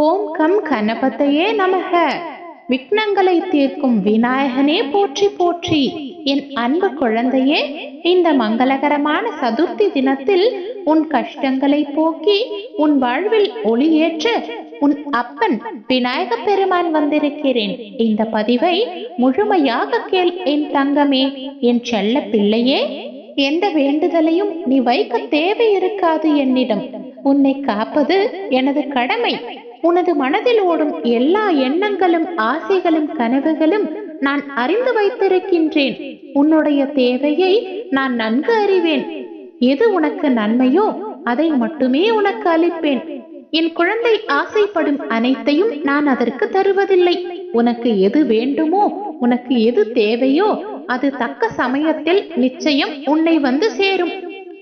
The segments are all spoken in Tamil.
ஓம் கம் கணபதையே நமக. விக்னங்களை தீர்க்கும் விநாயகனே போற்றி போற்றி. என் அன்பு குழந்தையே இந்த மங்களகரமான சதுர்த்தி தினத்தில் உன் கஷ்டங்களை போக்கி உன் வாழ்வில் ஒளியேற்ற உன் அப்பன் விநாயக பெருமான் வந்திருக்கிறேன். இந்த பதிவை முழுமையாக கேள் என் தங்கமே. என் செல்ல பிள்ளையே எந்த வேண்டுதலையும் நீ வைக்க தேவை இருக்காது என்னிடம். உன்னை காப்பது எனது கடமை. உனது மனதில் ஓடும் எல்லா எண்ணங்களும் ஆசைகளும் கனவுகளும் நான் அறிந்து வைத்திருக்கின்றேன். உன்னுடைய தேவையை நான் நன்கு அறிவேன். எது உனக்கு நன்மையோ அதை மட்டுமே உனக்கு அளிப்பேன். என் குழந்தை ஆசைப்படும் அனைத்தையும் நான் அதற்கு தருவதில்லை. உனக்கு எது வேண்டுமோ உனக்கு எது தேவையோ அது தக்க சமயத்தில் நிச்சயம் உன்னை வந்து சேரும்.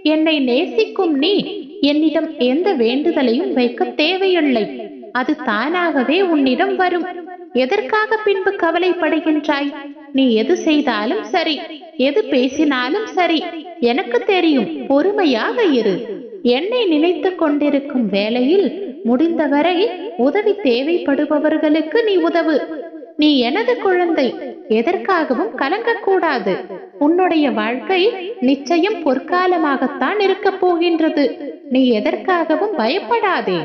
என்னை நேசிக்கும் நீ என்னிடம் எந்த வேண்டுதலையும் வைக்க தேவையில்லை. அது தானாகவே உன்னிடம் வரும். எதற்காக பின்பு கவலைப்படுகின்றாய்? நீ எது செய்தாலும் சரி. எது பேசினாலும் சரி. எனக்கு தெரியும். பொறுமையாக இரு. என்னை நினைத்து கொண்டிருக்கும் வேளையில் முடிந்தவரை உதவி தேவைப்படுபவர்களுக்கு நீ உதவு. நீ எனது குழந்தை. எதற்காகவும் கலங்கக்கூடாது. உன்னுடைய வாழ்க்கை நிச்சயம் பொற்காலமாகத்தான் இருக்கப் போகின்றது. நீ எதற்காகவும் பயப்படாதே.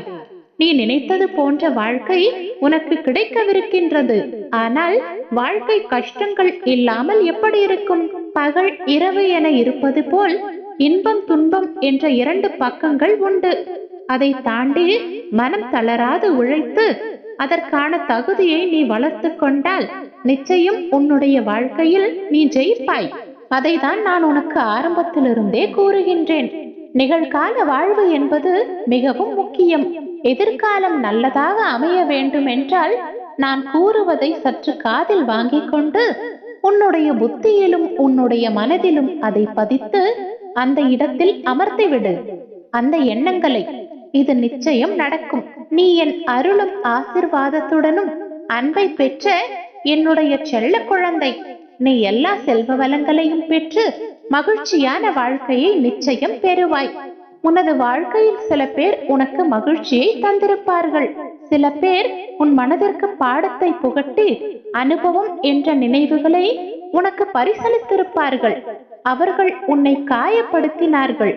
நீ நினைத்தது போன்ற வாழ்க்கை உனக்கு கிடைக்கவிருக்கின்றது. ஆனால் வாழ்க்கை கஷ்டங்கள் இல்லாமல் எப்படி இருக்கும்? பகல் இரவு என இருப்பது போல் இன்பம் துன்பம் என்ற இரண்டு பக்கங்கள் உண்டு. அதை தாண்டி மனம் தளராது உழைத்து அதற்கான தகுதியை நீ வளர்த்து கொண்டால் நிச்சயம் உன்னுடைய வாழ்க்கையில் நீ ஜெயிப்பாய். அதை தான் நான் உனக்கு ஆரம்பத்திலிருந்தே கூறுகின்றேன். நிகழ்கால வாழ்வு என்பது மிகவும் முக்கியம். எதிர்காலம் நல்லதாக அமைய வேண்டும் என்றால் நான் கூறுவதை சற்று காதில் வாங்கிக் கொண்டு உன்னுடைய புத்தியிலும் உன்னுடைய மனதிலும் அதை பதித்து அந்த இடத்தில் அமர்த்திவிடு அந்த எண்ணங்களை இது நிச்சயம் நடக்கும். நீ என் அருளும் ஆசிர்வாதத்துடனும் அன்பை பெற்ற என்னுடைய செல்ல குழந்தை. நீ எல்லா செல்வ வளங்களையும் பெற்று மகிழ்ச்சியான வாழ்க்கையை நிச்சயம் பெறுவாய். உனது வாழ்க்கையில் சில பேர் உனக்கு மகிழ்ச்சியை தந்திருப்பார்கள். சில பேர் உன் மனதிற்கு பாடத்தை புகட்டி அனுபவம் என்ற நினைவுகளை உனக்கு பரிசளித்திருப்பார்கள். அவர்கள் உன்னை காயப்படுத்தினார்கள்.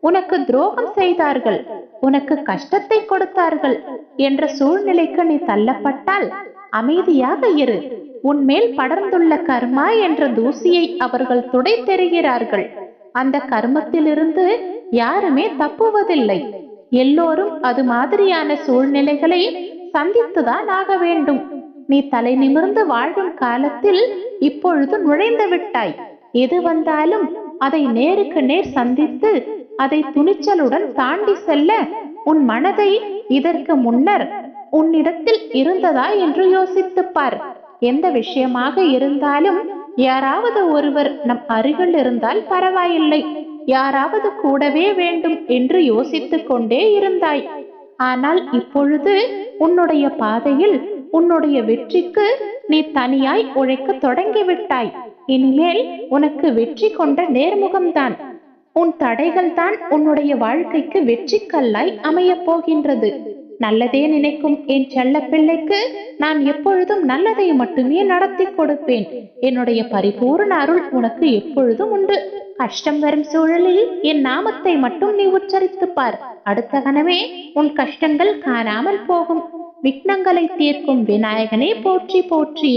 உனக்கு துரோகம் செய்தார்கள். உனக்கு கஷ்டத்தை கொடுத்தார்கள் என்ற சூழ்நிலைக்கு நீ தள்ளப்பட்டால் அமைதியாக இரு. உன்மேல் படர்ந்துள்ள கர்மா என்ற தூசியை அவர்கள் துடை தெரிகிறார்கள் அந்த கர்மத்திலிருந்து யாருமே தப்புவதில்லை. எல்லோரும் அது மாதிரியான சூழ்நிலைகளை சந்தித்துதான் ஆக வேண்டும். நீ தலை நிமிர்ந்து வாழும் காலத்தில் இப்பொழுது நுழைந்து விட்டாய். எது வந்தாலும் அதை நேருக்கு நேர் சந்தித்து அதை துணிச்சலுடன் தாண்டி செல்ல உன் மனதை இதற்கு முன்னர் உன்னிடத்தில் இருந்ததா என்று யோசித்துப் பார் எந்த விஷயமாக இருந்தாலும் யாராவது ஒருவர் நம் அருகில் இருந்தால் பரவாயில்லை. யாராவது கூடவே வேண்டும் என்று யோசித்துக் கொண்டே இருந்தாய். ஆனால் இப்பொழுது உன்னுடைய பாதையில் உன்னுடைய வெற்றிக்கு நீ தனியாய் உழைக்க தொடங்கிவிட்டாய் இனிமேல் உனக்கு வெற்றி கொண்ட நேர்முகம்தான். உன் தடைகள் தான் உன்னுடைய வாழ்க்கைக்கு வெற்றிக்கல்லாய் அமையப் போகின்றது. நல்லதே நினைக்கும் என் செல்ல பிள்ளைக்கு நான் எப்பொழுதும் நல்லதை மட்டுமே நடத்தி கொடுப்பேன். என்னுடைய பரிபூர்ண அருள் உனக்கு எப்பொழுதும் உண்டு. கஷ்டம் வரும் சூழலில் என் நாமத்தை மட்டும் நீ உச்சரித்து பார். அடுத்த கணமே உன் கஷ்டங்கள் காணாமல் போகும். விக்னங்களை தீர்க்கும் விநாயகனே போற்றி போற்றி